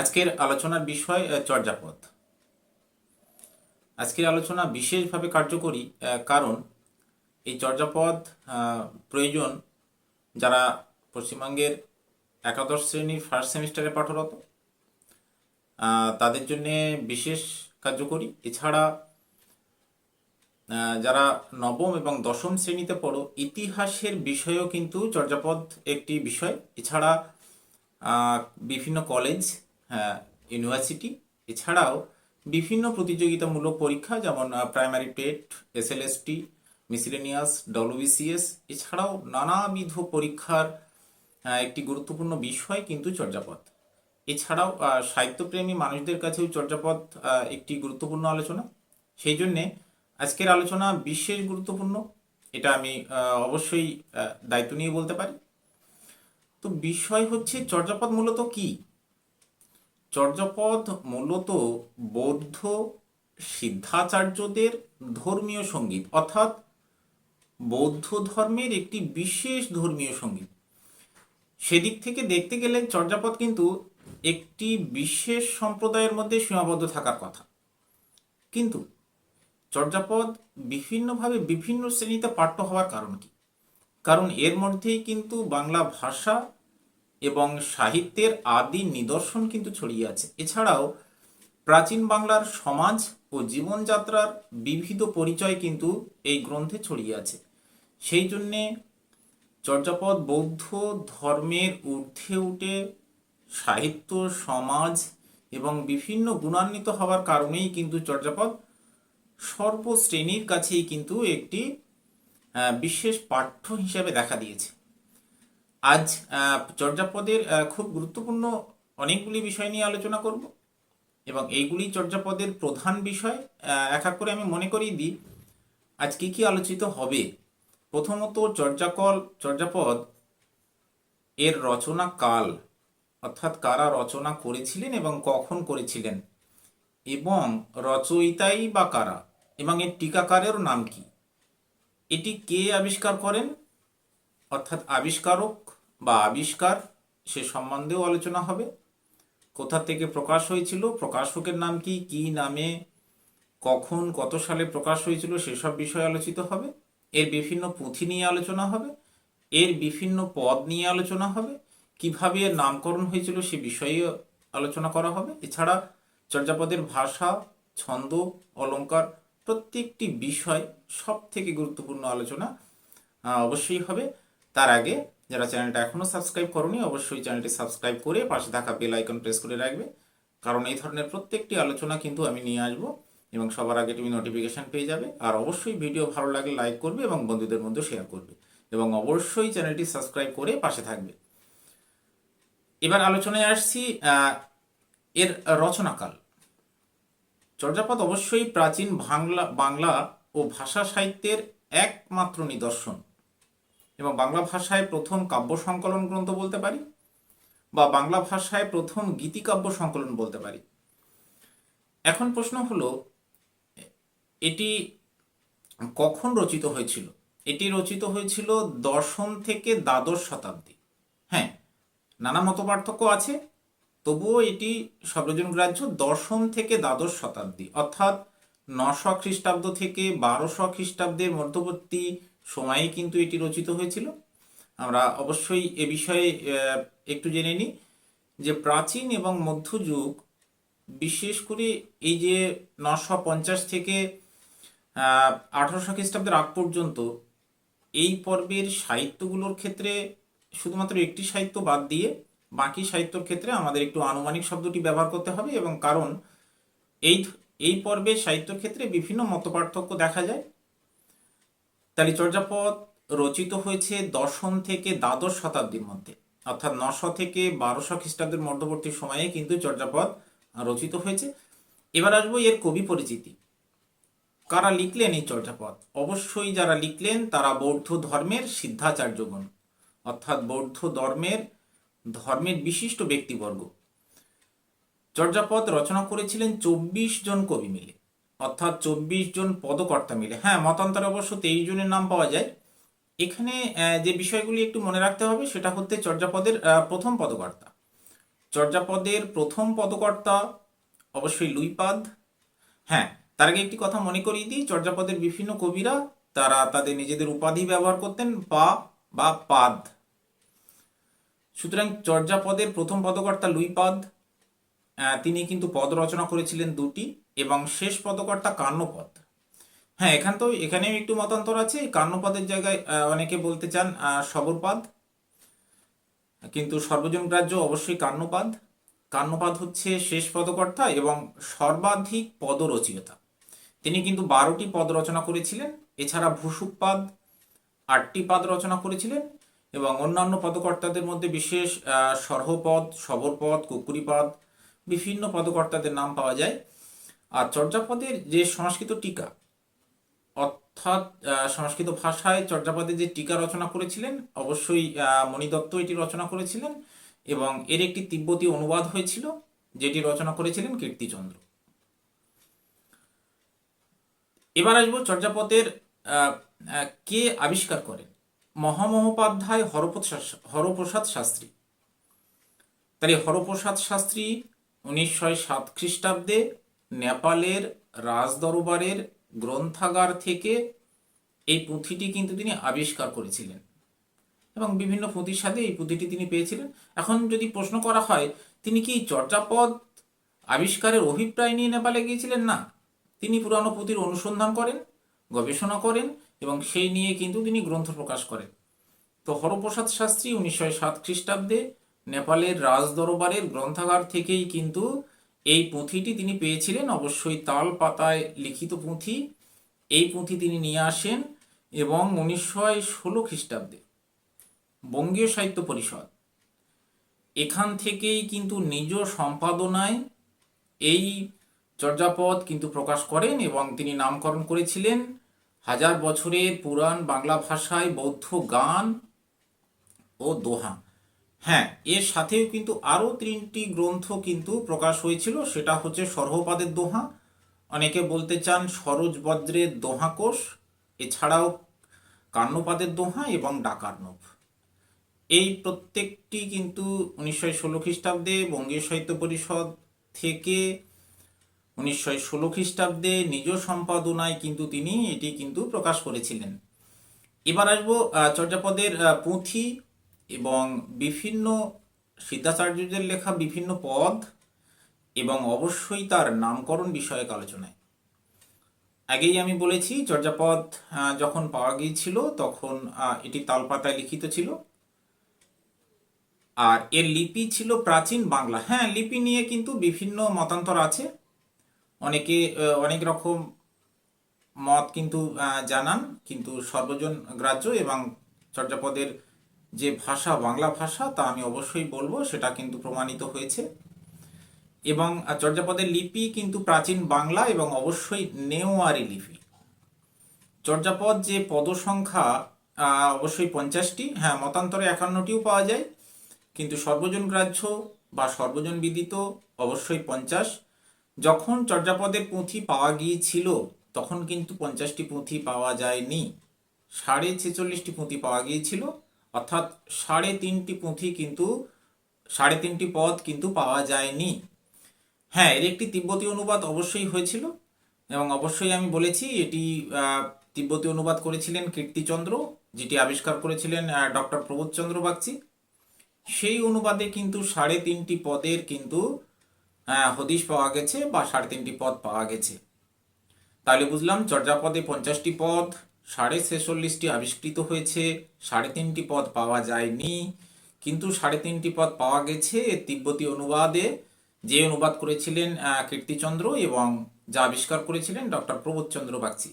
আজকের আলোচনার বিষয় চর্যাপদ। আজকের আলোচনা বিশেষভাবে কার্যকরী কারণ এই চর্যাপদ প্রয়োজন যারা পশ্চিমবঙ্গের একাদশ শ্রেণির ফার্স্ট সেমিস্টারে পাঠরত তাদের জন্যে বিশেষ কার্যকরী। এছাড়া যারা নবম এবং দশম শ্রেণীতে পড়ো, ইতিহাসের বিষয়েও কিন্তু চর্যাপদ একটি বিষয়। এছাড়া বিভিন্ন কলেজ ইউনিভার্সিটি এছাড়াও বিভিন্ন প্রতিযোগিতামূলক পরীক্ষা, যেমন primary TET SLST miscellaneous WBCS এছাড়াও নানাবিধ পরীক্ষার একটি গুরুত্বপূর্ণ বিষয় কিন্তু চর্যাপদ। এছাড়াও সাহিত্যপ্রেমী মানুষদের কাছেও চর্যাপদ একটি গুরুত্বপূর্ণ আলোচনা। সেই জন্যে আজকের আলোচনা বিশেষ গুরুত্বপূর্ণ, এটা আমি অবশ্যই দায়িত্ব নিয়ে বলতে পারি। তো বিষয় হচ্ছে চর্যাপদ মূলত কি? চর্যাপদ মূলত বৌদ্ধ সিদ্ধাচার্যদের ধর্মীয় সংগীত, অর্থাৎ বৌদ্ধ ধর্মের একটি বিশেষ ধর্মীয় সংগীত। সেদিক থেকে দেখতে গেলে চর্যাপদ কিন্তু একটি বিশেষ সম্প্রদায়ের মধ্যে সীমাবদ্ধ থাকার কথা। কিন্তু চর্যাপদ বিভিন্নভাবে বিভিন্ন শ্রেণীতে পাঠ্য হওয়ার কারণ কি? কারণ এর মধ্যেই কিন্তু বাংলা ভাষা এবং সাহিত্যের আদি নিদর্শন কিন্তু ছড়িয়ে আছে। এছাড়াও প্রাচীন বাংলার সমাজ ও জীবনযাত্রার বিবিধ পরিচয় কিন্তু এই গ্রন্থে ছড়িয়ে আছে। সেই জন্যে চর্যাপদ বৌদ্ধ ধর্মের ঊর্ধ্বে উঠে সাহিত্য, সমাজ এবং বিভিন্ন গুণান্বিত হওয়ার কারণেই কিন্তু চর্যাপদ সর্বশ্রেণীর কাছেই কিন্তু একটি বিশেষ পাঠ্য হিসাবে দেখা দিয়েছে। আজ চর্যাপদের খুব গুরুত্বপূর্ণ অনেকগুলি বিষয় নিয়ে আলোচনা করব এবং এইগুলি চর্যাপদের প্রধান বিষয় এক এক করে আমি মনে করিয়ে দিই। আজ কি কি আলোচিত হবে? প্রথমত চর্যাকল, চর্যাপদ, এর রচনা কাল, অর্থাৎ কারা রচনা করেছিলেন এবং কখন করেছিলেন, এবং রচয়িতাই বা কারা, এবং এর টিকাকারের নাম কি? এটি কে আবিষ্কার করেন? অর্থাৎ আবিষ্কারক বা আবিষ্কার, সে সম্বন্ধেও আলোচনা হবে। কোথা থেকে প্রকাশ হয়েছিল, প্রকাশকের নাম কি কি নামে, কখন, কত সালে প্রকাশ হয়েছিল, সেসব বিষয়ে আলোচিত হবে। এর বিভিন্ন পুঁথি নিয়ে আলোচনা হবে। এর বিভিন্ন পদ নিয়ে আলোচনা হবে। কীভাবে এর নামকরণ হয়েছিল, সে বিষয়ে আলোচনা করা হবে। এছাড়া চর্যাপদের ভাষা, ছন্দ, অলংকার প্রত্যেকটি বিষয় সব থেকে গুরুত্বপূর্ণ আলোচনা অবশ্যই হবে। তার আগে যারা চ্যানেলটা এখনও সাবস্ক্রাইব করনি, অবশ্যই চ্যানেলটি সাবস্ক্রাইব করে পাশে থাকা বেল আইকন প্রেস করে রাখবে। কারণ এই ধরনের প্রত্যেকটি আলোচনা কিন্তু আমি নিয়ে আসব এবং সবার আগে তুমি নোটিফিকেশন পেয়ে যাবে। আর অবশ্যই ভিডিও ভালো লাগলে লাইক করবে এবং বন্ধুদের মধ্যে শেয়ার করবে এবং অবশ্যই চ্যানেলটি সাবস্ক্রাইব করে পাশে থাকবে। এবার আলোচনায় আসছি এর রচনাকাল। চর্যাপদ অবশ্যই প্রাচীন বাংলা বাংলা ও ভাষা সাহিত্যের একমাত্র নিদর্শন। এবং বাংলা ভাষায় প্রথম কাব্য সংকলন গ্রন্থ বলতে পারি বা বাংলা ভাষায় প্রথম গীতিকাব্য সংকলন বলতে পারি। এখন প্রশ্ন হলো, এটি কখন রচিত হয়েছিল? এটি রচিত হয়েছিল দশম থেকে দ্বাদশ শতাব্দী। হ্যাঁ নানা মত পার্থক্য আছে, তবুও এটি সর্বজন গ্রাহ্য দশম থেকে দ্বাদশ শতাব্দী। অর্থাৎ নশো খ্রিস্টাব্দ থেকে বারোশো খ্রিস্টাব্দের মধ্যবর্তী সময়ে কিন্তু এটি রচিত হয়েছিল। আমরা অবশ্যই এ বিষয়ে একটু জেনে নিই যে প্রাচীন এবং মধ্যযুগ, বিশেষ করে এই যে নশো পঞ্চাশ থেকে আঠারোশো খ্রিস্টাব্দের আগ পর্যন্ত এই পর্বের সাহিত্যগুলোর ক্ষেত্রে শুধুমাত্র একটি সাহিত্য বাদ দিয়ে বাকি সাহিত্যর ক্ষেত্রে আমাদের একটু আনুমানিক শব্দটি ব্যবহার করতে হবে এবং কারণ এই এই পর্বের সাহিত্যর ক্ষেত্রে বিভিন্ন মতপার্থক্য দেখা যায়। তাহলে চর্যাপদ রচিত হয়েছে দশম থেকে দ্বাদশ শতাব্দীর মধ্যে। অর্থাৎ নশো থেকে বারোশো খ্রিস্টাব্দের মধ্যবর্তী সময়ে কিন্তু চর্যাপদ রচিত হয়েছে। এবার আসব এর কবি পরিচিতি। কারা লিখলেন এই চর্যাপদ? অবশ্যই যারা লিখলেন তারা বৌদ্ধ ধর্মের সিদ্ধাচার্যগণ, অর্থাৎ বৌদ্ধ ধর্মের ধর্মের বিশিষ্ট ব্যক্তিবর্গ। চর্যাপদ রচনা করেছিলেন চব্বিশ জন কবি মিলে। অর্থাৎ চব্বিশ জন পদকর্তা মিলে। হ্যাঁ মতান্তরে অবশ্য তেইশ জনের নাম পাওয়া যায়। এখানে যে বিষয়গুলি একটু মনে রাখতে হবে, সেটা হচ্ছে চর্যাপদের প্রথম পদকর্তা। চর্যাপদের প্রথম পদকর্তা অবশ্যই লুইপাদ। হ্যাঁ তার আগে একটি কথা মনে করিয়ে দিই, চর্যাপদের বিভিন্ন কবিরা, তারা তাদের নিজেদের উপাধি ব্যবহার করতেন পা বা পাদ। সুতরাং চর্যাপদের প্রথম পদকর্তা লুইপাদ তিনি কিন্তু পদ রচনা করেছিলেন দুটি এবং শেষ পদকর্তা কান্নপদ হ্যাঁ এখান তো এখানেও একটু মতান্তর আছে। এই কান্নপদের জায়গায় অনেকে বলতে চান সবরপাদ। কিন্তু সর্বজন গ্রাহ্য অবশ্যই কান্নপাদ কান্নপাদ হচ্ছে শেষ পদকর্তা এবং সর্বাধিক পদরচয়িতা। তিনি কিন্তু বারোটি পদ রচনা করেছিলেন। এছাড়া ভূসুকপাদ আটটি পাদ রচনা করেছিলেন এবং অন্যান্য পদকর্তাদের মধ্যে বিশেষ সর্হপদ, সবরপদ, কুকুরিপাদ বিভিন্ন পদকর্তাদের নাম পাওয়া যায়। আর চর্যাপদের যে সংস্কৃত টিকা, অর্থাৎ সংস্কৃত ভাষায় চর্যাপদে যে টিকা রচনা করেছিলেন, অবশ্যই মণিদত্ত এটি রচনা করেছিলেন এবং এর একটি তিব্বতী অনুবাদ হয়েছিল, যেটি রচনা করেছিলেন কীর্তিচন্দ্র। এবার আসব চর্যাপদের কে আবিষ্কার করেন? মহামহোপাধ্যায় হরপ্রসাদ হরপ্রসাদ শাস্ত্রী। তাহলে হরপ্রসাদ শাস্ত্রী উনিশশো সাত খ্রিস্টাব্দে নেপালের রাজদরবারের গ্রন্থাগার থেকে এই পুঁথিটি কিন্তু তিনি আবিষ্কার করেছিলেন এবং বিভিন্ন পুঁথির সাথে এই পুঁথিটি তিনি পেয়েছিলেন। এখন যদি প্রশ্ন করা হয়, তিনি কি চর্যাপদ আবিষ্কারের অভিপ্রায় নিয়ে নেপালে গিয়েছিলেন? না। তিনি পুরানো পুঁথির অনুসন্ধান করেন, গবেষণা করেন এবং সেই নিয়ে কিন্তু তিনি গ্রন্থ প্রকাশ করেন। তো হরপ্রসাদ শাস্ত্রী উনিশশো সাত খ্রিস্টাব্দে নেপালের রাজদরবারের গ্রন্থাগার থেকেই কিন্তু এই পুঁথিটি তিনি পেয়েছিলেন। অবশ্যই তাল পাতায় লিখিত পুঁথি। এই পুঁথি তিনি নিয়ে আসেন এবং উনিশশো ষোলো খ্রিস্টাব্দে বঙ্গীয় সাহিত্য পরিষদ। এখান থেকেই কিন্তু নিজ সম্পাদনায় এই চর্যাপদ কিন্তু প্রকাশ করেন এবং তিনি নামকরণ করেছিলেন হাজার বছরের পুরাণ বাংলা ভাষায় বৌদ্ধ গান ও দোহা হ্যাঁ এর সাথেও কিন্তু আরও তিনটি গ্রন্থ কিন্তু প্রকাশ হয়েছিল। সেটা হচ্ছে সর্বপাদের দোহা, অনেকে বলতে চান সরোজ বজ্রের দোহাকোষ, এছাড়াও কান্নপাদের দোহা এবং ডাকার্ণব। এই প্রত্যেকটি কিন্তু উনিশশো ষোলো খ্রিস্টাব্দে বঙ্গীয় সাহিত্য পরিষদ থেকে উনিশশো ষোলো খ্রিস্টাব্দে নিজ সম্পাদনায় কিন্তু তিনি এটি কিন্তু প্রকাশ করেছিলেন। এবার আসব চর্যাপদের পুঁথি এবং বিভিন্ন সিদ্ধাচার্যদের লেখা বিভিন্ন পদ এবং অবশ্যই তার নামকরণ বিষয়ক আলোচনায়। আগেই আমি বলেছি, চর্যাপদ যখন পাওয়া গিয়েছিল তখন এটি তালপাতায় লিখিত ছিল। আর এর লিপি ছিল প্রাচীন বাংলা। হ্যাঁ লিপি নিয়ে কিন্তু বিভিন্ন মতান্তর আছে। অনেকে অনেক রকম মত কিন্তু জানান, কিন্তু সর্বজন গ্রাহ্য এবং চর্যাপদের যে ভাষা বাংলা ভাষা তা আমি অবশ্যই বলব, সেটা কিন্তু প্রমাণিত হয়েছে। এবং চর্যাপদের লিপি কিন্তু প্রাচীন বাংলা এবং অবশ্যই নেওয়ারি লিপি। চর্যাপদ যে পদসংখ্যা অবশ্যই পঞ্চাশটি হ্যাঁ মতান্তরে একান্নটিও পাওয়া যায়। কিন্তু সর্বজন গ্রাহ্য বা সর্বজন বিদিত অবশ্যই পঞ্চাশ। যখন চর্যাপদের পুঁথি পাওয়া গিয়েছিল, তখন কিন্তু পঞ্চাশটি পুঁথি পাওয়া যায়নি। সাড়ে ছেচল্লিশটি পুঁথি পাওয়া গিয়েছিল। অর্থাৎ সাড়ে তিনটি পুঁথি কিন্তু, সাড়ে তিনটি পদ কিন্তু পাওয়া যায়নি। হ্যাঁ এর একটি তিব্বতী অনুবাদ অবশ্যই হয়েছিল এবং অবশ্যই আমি বলেছি, এটি তিব্বতী অনুবাদ করেছিলেন কীর্তিচন্দ্র, যেটি আবিষ্কার করেছিলেন ডক্টর প্রবোধচন্দ্র বাগচি। সেই অনুবাদে কিন্তু সাড়ে তিনটি পদের কিন্তু হদিশ পাওয়া গেছে বা সাড়ে তিনটি পদ পাওয়া গেছে। তাহলে বুঝলাম, চর্যাপদে পঞ্চাশটি পদ সাড়ে ছেচল্লিশটি আবিষ্কৃত হয়েছে, সাড়ে তিনটি পদ পাওয়া যায়নি। কিন্তু সাড়ে তিনটি পদ পাওয়া গেছে তিব্বতী অনুবাদে, যে অনুবাদ করেছিলেন কীর্তিচন্দ্র এবং যা আবিষ্কার করেছিলেন ডক্টর প্রবোধচন্দ্র বাগচি।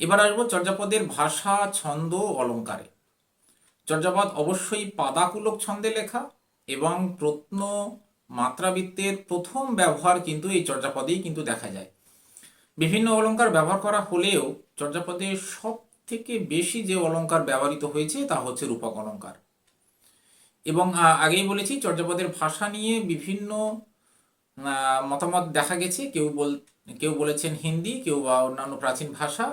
এবার আসব চর্যাপদের ভাষা, ছন্দ অলঙ্কারে। চর্যাপদ অবশ্যই পাদাকুলক ছন্দে লেখা এবং প্রত্ন মাত্রাবৃত্তের প্রথম ব্যবহার কিন্তু এই চর্যাপদেই কিন্তু দেখা যায়। বিভিন্ন অলংকার ব্যবহার করা হলেও চর্যাপদে সব থেকে বেশি যে অলংকার ব্যবহৃত হয়েছে তা হচ্ছে রূপক অলংকার। এবং আগেই বলেছি চর্যাপদের ভাষা নিয়ে বিভিন্ন মতামত দেখা গেছে। কেউ বল, কেউ বলেছেন হিন্দি, কেউ বা অন্যান্য প্রাচীন ভাষা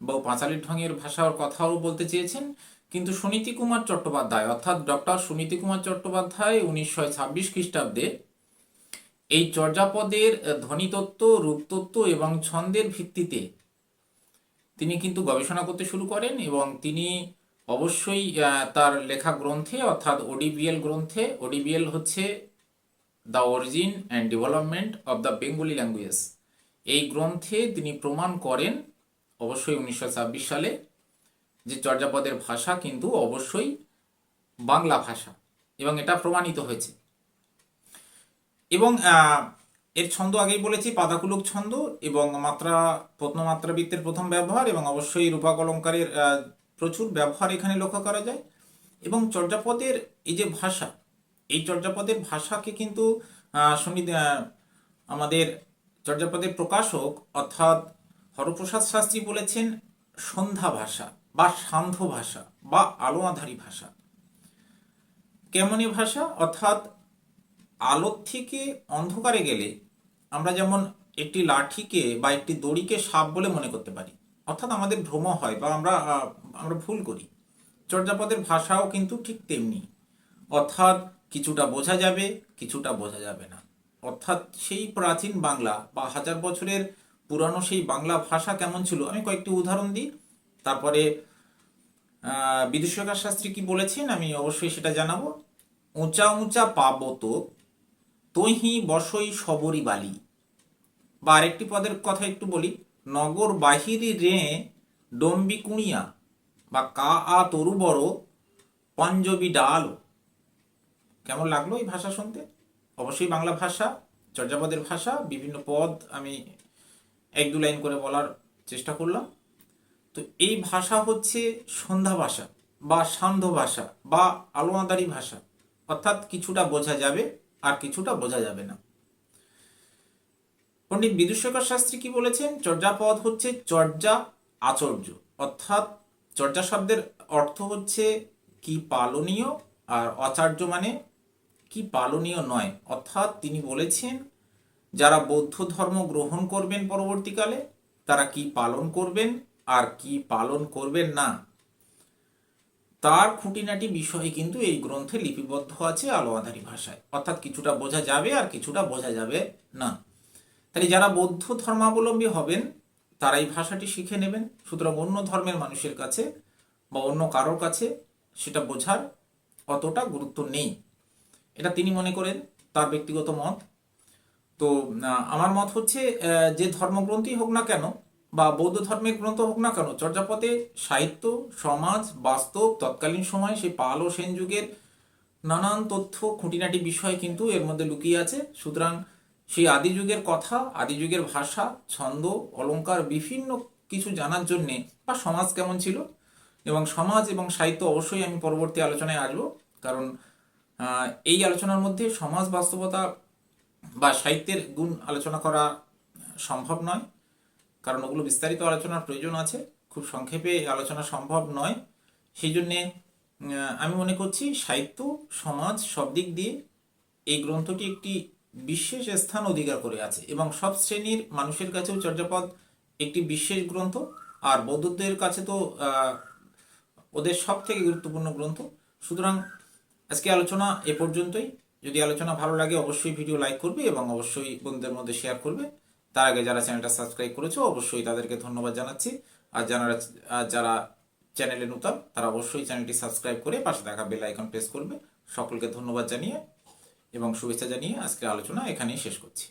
বা পাঁচালী ঢঙের ভাষার কথাও বলতে চেয়েছেন। কিন্তু সুনীতি কুমার চট্টোপাধ্যায়, অর্থাৎ ডক্টর সুনীতি কুমার চট্টোপাধ্যায় উনিশশো ছাব্বিশ খ্রিস্টাব্দে এই চর্যাপদের ধ্বনিতত্ত্ব, রূপতত্ত্ব এবং ছন্দের ভিত্তিতে তিনি কিন্তু গবেষণা করতে শুরু করেন এবং তিনি অবশ্যই তার লেখা গ্রন্থে অর্থাৎ ওডিবিএল গ্রন্থে ওডিবিএল হচ্ছে the origin and development of the Bengali language এই গ্রন্থে তিনি প্রমাণ করেন, অবশ্যই উনিশশো ছাব্বিশ সালে, যে চর্যাপদের ভাষা কিন্তু অবশ্যই বাংলা ভাষা এবং এটা প্রমাণিত হয়েছে। এবং এর ছন্দ আগেই বলেছি, পাদাকুলুক ছন্দ এবং মাত্রা প্রত্নমাত্রা বৃত্তের প্রথম ব্যবহার এবং অবশ্যই রূপক অলঙ্কারের প্রচুর ব্যবহার এখানে লক্ষ্য করা যায়। এবং চর্যাপদের এই যে ভাষা, এই চর্যাপদের ভাষাকে কিন্তু সংগীত আমাদের চর্যাপদের প্রকাশক অর্থাৎ হরপ্রসাদ শাস্ত্রী বলেছেন, সন্ধ্যা ভাষা বা সান্ধ্য ভাষা বা আলোয়াধারী ভাষা। কেমন ভাষা? অর্থাৎ আলোর থেকে অন্ধকারে গেলে আমরা যেমন একটি লাঠিকে বা একটি দড়িকে সাপ বলে মনে করতে পারি। অর্থাৎ আমাদের ভ্রম হয় বা আমরা আমরা ভুল করি। চর্যাপদের ভাষাও কিন্তু ঠিক তেমনি। অর্থাৎ কিছুটা বোঝা যাবে, কিছুটা বোঝা যাবে না। অর্থাৎ সেই প্রাচীন বাংলা বা হাজার বছরের পুরানো সেই বাংলা ভাষা কেমন ছিল? আমি কয়েকটি উদাহরণ দিই। তারপরে বিদুষকার শাস্ত্রী কি বলেছেন? আমি অবশ্যই সেটা জানাব। উঁচা উঁচা পাবত তৈহি বসই সবরি বালি। বা আরেকটি পদের কথা একটু বলি। নগর বাহিরি রে ডম্বি কুণিয়া বা কা আ তরু বড় পঞ্জবি ডাল। কেমন লাগল এই ভাষা শুনতে? অবশ্যই বাংলা ভাষা, চর্যাপদের ভাষা, বিভিন্ন পদ আমি এক দু লাইন করে বলার চেষ্টা করলাম। তো এই ভাষা হচ্ছে সন্ধ্যা ভাষা বা সান্ধ্য ভাষা বা আলোয়াদারি ভাষা। অর্থাৎ কিছুটা বোঝা যাবে আর কিছুটা বোঝা যাবে না। পণ্ডিত বিদুষেখর শাস্ত্রী কি বলেছেন? চর্যাপদ হচ্ছে চর্যা আচর্য। অর্থাৎ চর্যা শব্দের অর্থ হচ্ছে কি পালনীয় আর আচার্য মানে কি পালনীয় নয়। অর্থাৎ তিনি বলেছেন, যারা বৌদ্ধ ধর্ম গ্রহণ করবেন পরবর্তীকালে, তারা কি পালন করবেন আর কি পালন করবেন না? তার খুঁটিনাটি বিষয় কিন্তু এই গ্রন্থে লিপিবদ্ধ আছে আলোয়াধারী ভাষায়। অর্থাৎ কিছুটা বোঝা যাবে আর কিছুটা বোঝা যাবে না। তাই যারা বৌদ্ধ ধর্মাবলম্বী হবেন তারা এই ভাষাটি শিখে নেবেন। সুতরাং অন্য ধর্মের মানুষের কাছে বা অন্য কারোর কাছে সেটা বোঝার অতটা গুরুত্ব নেই। এটা তিনি মনে করেন, তার ব্যক্তিগত মত। তো আমার মত হচ্ছে যে ধর্মগ্রন্থই হোক না কেন বা বৌদ্ধ ধর্মের গ্রন্থ হোক না কেন, চর্যাপদে সাহিত্য, সমাজ, বাস্তব, তৎকালীন সময় সেই পাল ও সেন যুগের নানান তথ্য, খুঁটিনাটি বিষয় কিন্তু এর মধ্যে লুকিয়ে আছে। সুতরাং সেই আদি যুগের কথা, আদি যুগের ভাষা, ছন্দ অলঙ্কার বিভিন্ন কিছু জানার জন্যে বা সমাজ কেমন ছিল? এবং সমাজ এবং সাহিত্য অবশ্যই আমি পরবর্তী আলোচনায় আসব। কারণ এই আলোচনার মধ্যে সমাজ বাস্তবতা বা সাহিত্যের গুণ আলোচনা করা সম্ভব নয়। কারণ ওগুলো বিস্তারিত আলোচনার প্রয়োজন আছে, খুব সংক্ষেপে আলোচনা সম্ভব নয়। সেই জন্যে আমি মনে করছি সাহিত্য, সমাজ সব দিক দিয়ে এই গ্রন্থটি একটি বিশেষ স্থান অধিকার করে আছে এবং সব শ্রেণির মানুষের কাছেও চর্যাপদ একটি বিশেষ গ্রন্থ। আর বৌদ্ধদের কাছে তো ওদের সব থেকে গুরুত্বপূর্ণ গ্রন্থ। সুতরাং আজকে আলোচনা এ পর্যন্তই। যদি আলোচনা ভালো লাগে, অবশ্যই ভিডিও লাইক করবে এবং অবশ্যই বন্ধুদের মধ্যে শেয়ার করবে। তার আগে যারা চ্যানেলটা সাবস্ক্রাইব করেছ, অবশ্যই তাদেরকে ধন্যবাদ জানাচ্ছি। আর যারা যারা চ্যানেলে নূতন, তারা অবশ্যই চ্যানেলটি সাবস্ক্রাইব করে পাশে থাকা বেল আইকন প্রেস করবে। সকলকে ধন্যবাদ জানিয়ে এবং শুভেচ্ছা জানিয়ে আজকের আলোচনা এখানেই শেষ করছি।